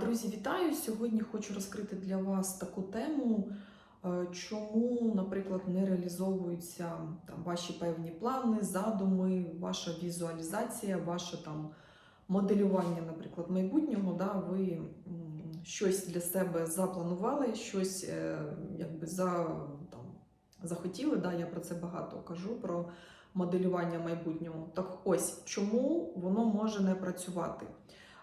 Друзі, вітаю! Сьогодні хочу розкрити для вас таку тему, е, чому, наприклад, не реалізовуються там ваші певні плани, задуми, ваша візуалізація, ваше там моделювання, наприклад, майбутнього. Да, ви щось для себе запланували, щось е, якби за там захотіли. Да, я про це багато кажу. про моделювання майбутнього. Так ось чому воно може не працювати?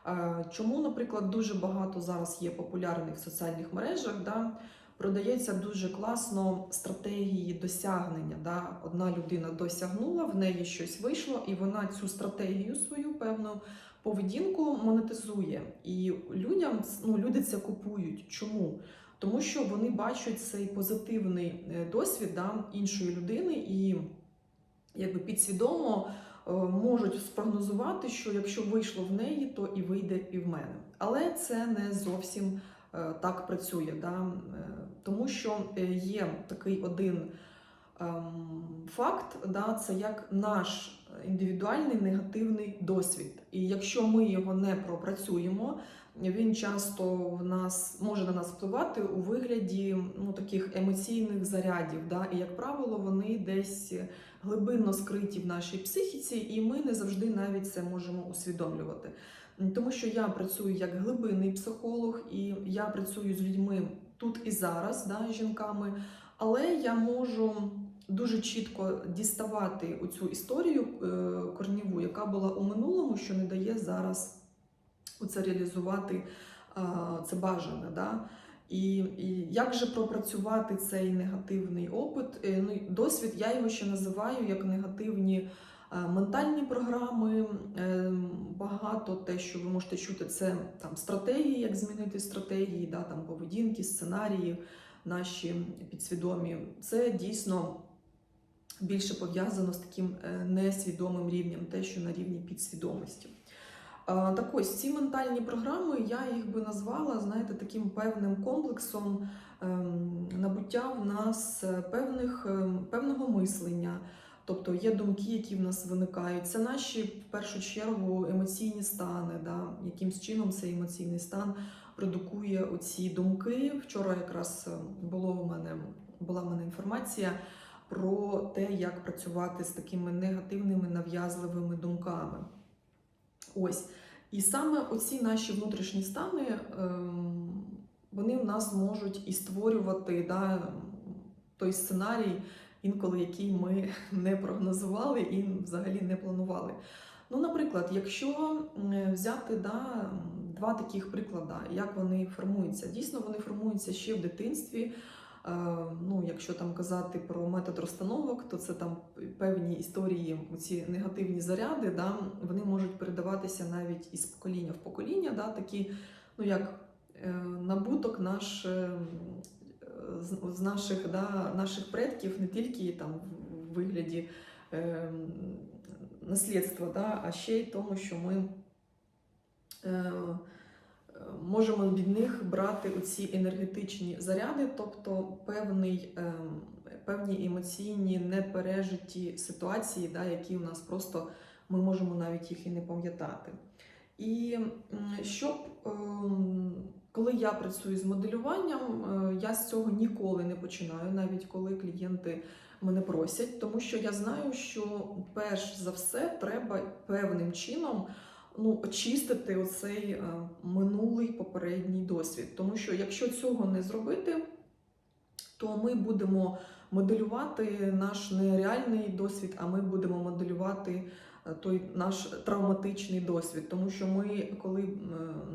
Е, Чому, наприклад, дуже багато зараз є популярних в соціальних мережах, да, продається дуже класно стратегії досягнення. Да. Одна людина досягнула, в неї щось вийшло, і вона цю стратегію свою певну поведінку монетизує. І людям ну, люди це купують. Чому? Тому що вони бачать цей позитивний е, досвід да, іншої людини і якби підсвідомо можуть спрогнозувати, що якщо вийшло в неї, то і вийде і в мене. Але це не зовсім е, так працює. Да? Е, Тому що е, є такий один ем, факт, да, це як наш індивідуальний негативний досвід. І якщо ми його не пропрацюємо, він часто в нас може на нас впливати у вигляді ну, таких емоційних зарядів. Да? І, як правило, вони десь глибинно скриті в нашій психіці, і ми не завжди навіть це можемо усвідомлювати. Тому що я працюю як глибинний психолог, і я працюю з людьми тут і зараз, да, жінками, але я можу дуже чітко діставати оцю історію е, корніву, яка була у минулому, що не дає зараз це реалізувати е, це бажане. Да? І, і як же пропрацювати цей негативний опит? Е, Ну, досвід я його ще називаю як негативні ментальні програми. Е, Багато те, що ви можете чути, це там стратегії, як змінити стратегії, да, там поведінки, сценарії наші підсвідомі. Це дійсно більше пов'язано з таким е, несвідомим рівнем, те, що на рівні підсвідомості. Так ось ці ментальні програми я їх би назвала, знаєте, таким певним комплексом ем, набуття в нас е, певних, ем, певного мислення. Тобто є думки, які в нас виникають. Це наші в першу чергу емоційні стани. Да? Якимсь чином цей емоційний стан продукує оці думки. Вчора якраз е, було в мене була в мене інформація про те, як працювати з такими негативними нав'язливими думками. Ось. І саме оці наші внутрішні стани, ем, вони в нас можуть і створювати да, той сценарій, інколи який ми не прогнозували і взагалі не планували. Ну, наприклад, якщо взяти да, два таких приклади, як вони формуються. Дійсно, вони формуються ще в дитинстві. Е, Ну, якщо там казати про метод розстановок, то це там певні історії, ці негативні заряди, да, вони можуть передаватися навіть із покоління в покоління, да, такі, ну як е, набуток наш е, з, наших, да, наших предків, не тільки там в вигляді е, наслідства, да, а ще й тому, що ми. Е, можемо від них брати оці енергетичні заряди, тобто певний, ем, певні емоційні непережиті ситуації, да, які у нас просто ми можемо навіть їх і не пам'ятати. І щоб ем, коли я працюю з моделюванням, е, я з цього ніколи не починаю, навіть коли клієнти мене просять, тому що я знаю, що перш за все треба певним чином ну, очистити оцей е, минулий попередній досвід. Тому що якщо цього не зробити, то ми будемо моделювати наш нереальний досвід, а ми будемо моделювати е, той наш травматичний досвід. Тому що ми, коли е,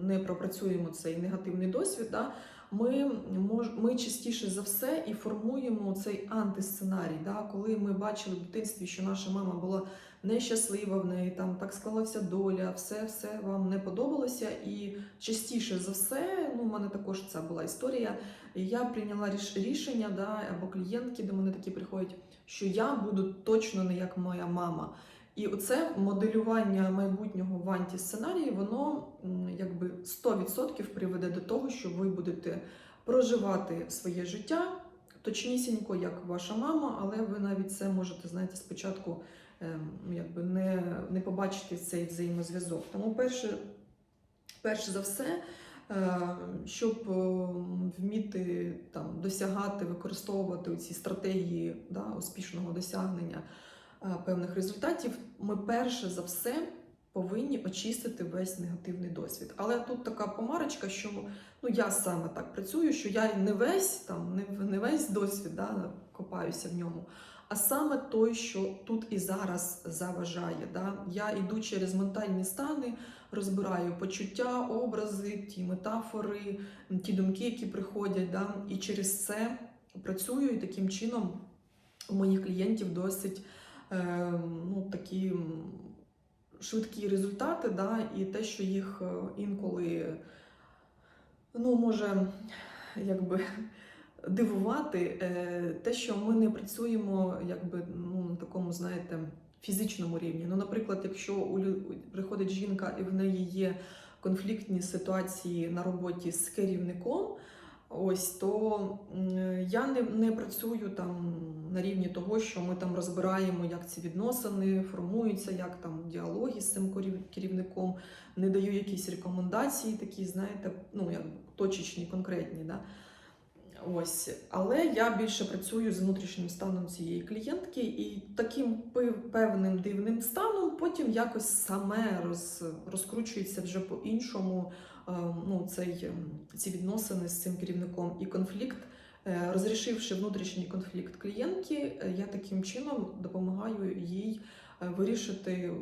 не пропрацюємо цей негативний досвід, да, ми ми частіше за все і формуємо цей антисценарій. Да, Коли ми бачили в дитинстві, що наша мама була нещаслива в неї, там так склалася доля, все все вам не подобалося. І частіше за все, ну, в мене також це була історія. Я прийняла ріш- рішення, да, або клієнтки до мене такі приходять, що я буду точно не як моя мама. І оце моделювання майбутнього в антисценарії, воно якби 100% приведе до того, що ви будете проживати своє життя точнісінько, як ваша мама, але ви навіть це можете, знаєте, спочатку ем, якби не, не побачити цей взаємозв'язок. Тому перше, перш за все, е, щоб вміти там, досягати, використовувати ці стратегії да, успішного досягнення певних результатів, ми перше за все повинні очистити весь негативний досвід. Але тут така помарочка, що ну, я саме так працюю, що я не весь там, не, не весь досвід да, копаюся в ньому. А саме той, що тут і зараз заважає. Да? Я йду через ментальні стани, розбираю почуття, образи, ті метафори, ті думки, які приходять. Да? І через це працюю, і таким чином у моїх клієнтів досить е, ну, такі швидкі результати, да? і те, що їх е, інколи ну, може якби дивувати, е, те, що ми не працюємо якби ну, на такому, знаєте, фізичному рівні. Ну, наприклад, якщо у приходить жінка і в неї є конфліктні ситуації на роботі з керівником. Ось то я не, не працюю там на рівні того, що ми там розбираємо, як ці відносини формуються, як там діалоги з цим керівником, не даю якісь рекомендації, такі, знаєте, ну як точечні, конкретні. Да? Ось, але я більше працюю з внутрішнім станом цієї клієнтки, і таким певним дивним станом потім якось саме роз, розкручується вже по-іншому ну, цей, ем, ці відносини з цим керівником і конфлікт. Е, Розрішивши внутрішній конфлікт клієнтки, е, я таким чином допомагаю їй е, вирішити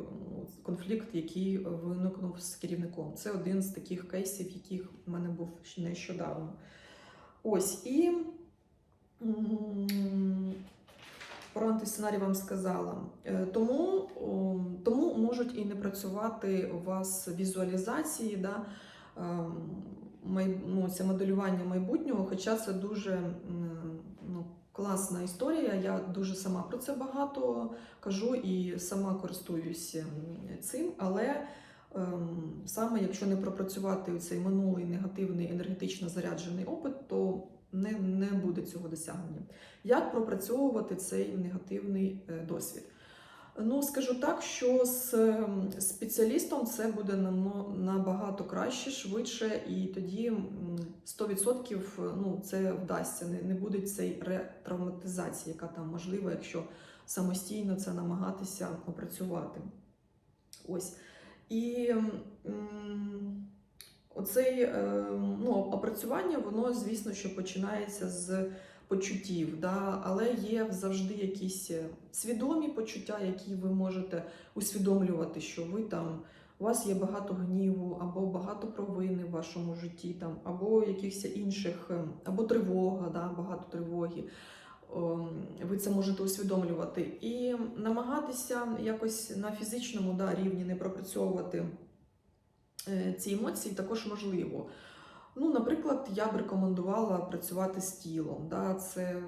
конфлікт, який виникнув з керівником. Це один з таких кейсів, яких в мене був нещодавно. Ось і про антисценарій вам сказала. Е, Тому, тому можуть і не працювати у вас візуалізації, да, ну, це моделювання майбутнього, хоча це дуже ну, класна історія. Я дуже сама про це багато кажу і сама користуюся цим, але. Ем, Саме якщо не пропрацювати цей минулий негативний енергетично заряджений опит, то не, не буде цього досягнення. Як пропрацьовувати цей негативний е, досвід? Ну, скажу так, що з ем, спеціалістом це буде нано- набагато краще, швидше, і тоді 100% ну, це вдасться. Не, не буде цієї ретравматизації, яка там можлива, якщо самостійно це намагатися опрацювати. Ось. І оцей е, ну, опрацювання, воно, звісно, що починається з почуттів, да? але є завжди якісь е, свідомі почуття, які ви можете усвідомлювати, що ви там. У вас є багато гніву, або багато провини в вашому житті, там, або якихось інших, е, або тривога, да, багато тривоги. Ви це можете усвідомлювати і намагатися якось на фізичному да, рівні не пропрацьовувати е, ці емоції також можливо. Ну, наприклад, я б рекомендувала працювати з тілом. Да? Це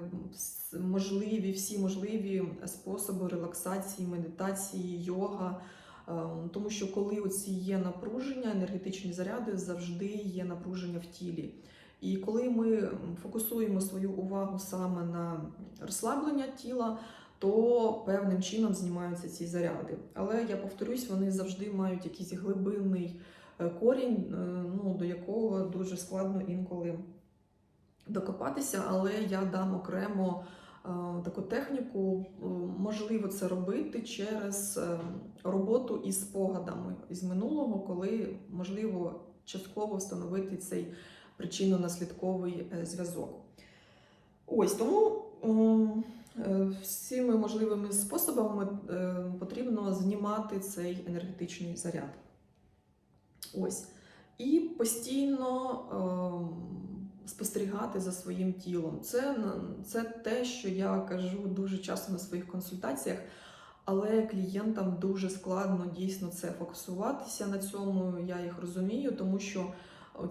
можливі, всі можливі способи релаксації, медитації, йога. Ем, Тому що коли оці є напруження, енергетичні заряди, завжди є напруження в тілі. І коли ми фокусуємо свою увагу саме на розслаблення тіла, то певним чином знімаються ці заряди. Але я повторюсь, вони завжди мають якийсь глибинний е, корінь, е, ну, до якого дуже складно інколи докопатися, але я дам окремо таку техніку. Е, Можливо це робити через е, роботу із спогадами із минулого, коли можливо частково встановити цей причинно-наслідковий е, зв'язок. Ось тому е, всіми можливими способами е, потрібно знімати цей енергетичний заряд. Ось. І постійно ем, спостерігати за своїм тілом. Це, це те, що я кажу дуже часто на своїх консультаціях, але клієнтам дуже складно дійсно це фокусуватися на цьому. Я їх розумію, тому що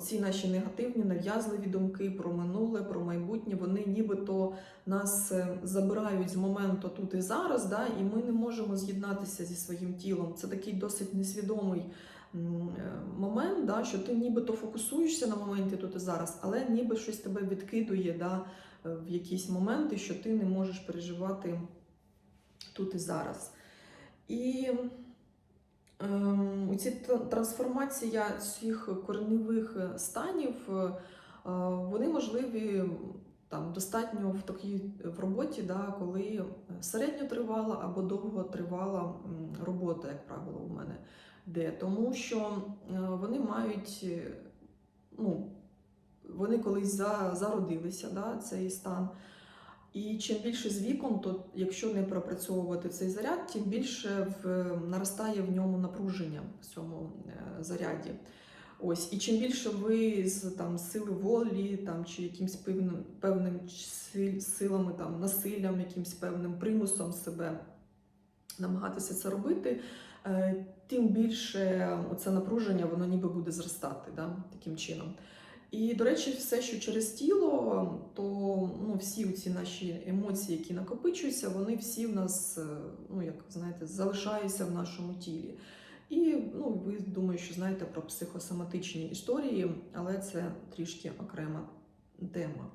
ці наші негативні, нав'язливі думки про минуле, про майбутнє, вони нібито нас е, забирають з моменту тут і зараз, да, і ми не можемо з'єднатися зі своїм тілом. Це такий досить несвідомий момент, да, що ти нібито фокусуєшся на моменті тут і зараз, але ніби щось тебе відкидує да, е, в якісь моменти, що ти не можеш переживати тут і зараз. І ем, ці трансформація цих кореневих е, станів, е, е, вони можливі там достатньо в такій в роботі, да, коли середньо тривала або довго тривала робота, як правило, у мене де. Тому що е, вони мають, е, ну, вони колись за, зародилися, да, цей стан. І чим більше з віком, то якщо не пропрацьовувати цей заряд, тим більше в, наростає в ньому напруження в цьому е, заряді. Ось, і чим більше ви з там сили волі, там чи якимсь певним певним силами, там насиллям, якимсь певним примусом себе намагатися це робити, тим більше це напруження воно ніби буде зростати да, таким чином. І, до речі, все, що через тіло, то ну, всі ці наші емоції, які накопичуються, вони всі в нас, е, ну як знаєте, залишаються в нашому тілі. І ну, ви думаю, що знаєте про психосоматичні історії, але це трішки окрема тема.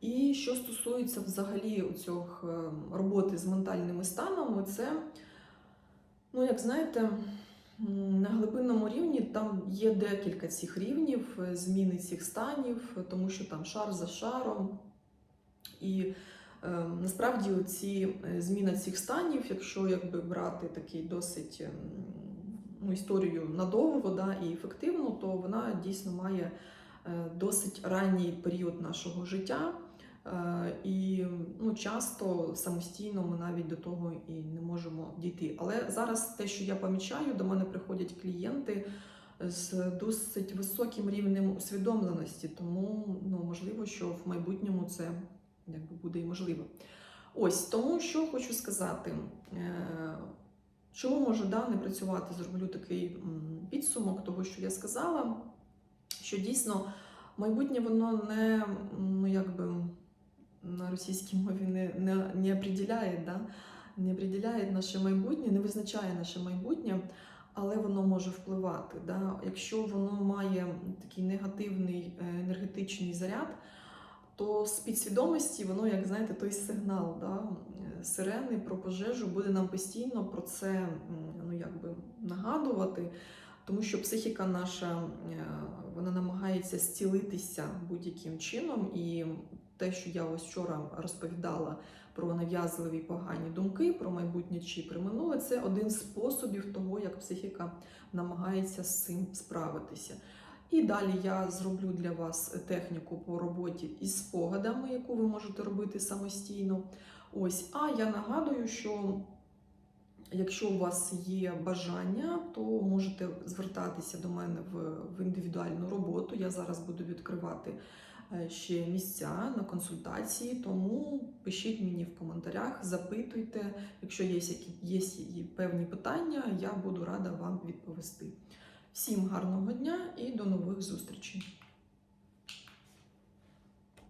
І що стосується взагалі цього роботи з ментальними станами, це, ну, як знаєте, на глибинному рівні там є декілька цих рівнів е, зміни цих станів, тому що там шар за шаром. І е, насправді ці е, зміна цих станів, якщо якби брати такий досить ем, ну, історію надовго да, і ефективну, то вона дійсно має е, досить ранній період нашого життя. Е, І ну, часто самостійно ми навіть до того і не можемо дійти. Але зараз те, що я помічаю, до мене приходять клієнти з досить високим рівнем усвідомленості, тому ну, можливо, що в майбутньому це якби буде і можливо. Ось тому, що хочу сказати. Е, Чому може да, не працювати? Зроблю такий підсумок того, що я сказала, що дійсно майбутнє воно не ну, російській мові не, не, не определяє, да? не определяє наше майбутнє, не визначає наше майбутнє, але воно може впливати. Да? Якщо воно має такий негативний е, енергетичний заряд, то з підсвідомості воно, як знаєте, той сигнал да, сирени про пожежу буде нам постійно про це ну, якби нагадувати, тому що психіка наша е, вона намагається зцілитися будь-яким чином. І те, що я ось вчора розповідала про нав'язливі погані думки, про майбутнє чи про минуле, це один з способів того, як психіка намагається з цим справитися. І далі я зроблю для вас техніку по роботі із спогадами, яку ви можете робити самостійно. Ось, а я нагадую, що якщо у вас є бажання, то можете звертатися до мене в, в індивідуальну роботу. Я зараз буду відкривати ще місця на консультації, тому пишіть мені в коментарях, запитуйте. Якщо є, є певні питання, я буду рада вам відповісти. Всім гарного дня і до нових зустрічей!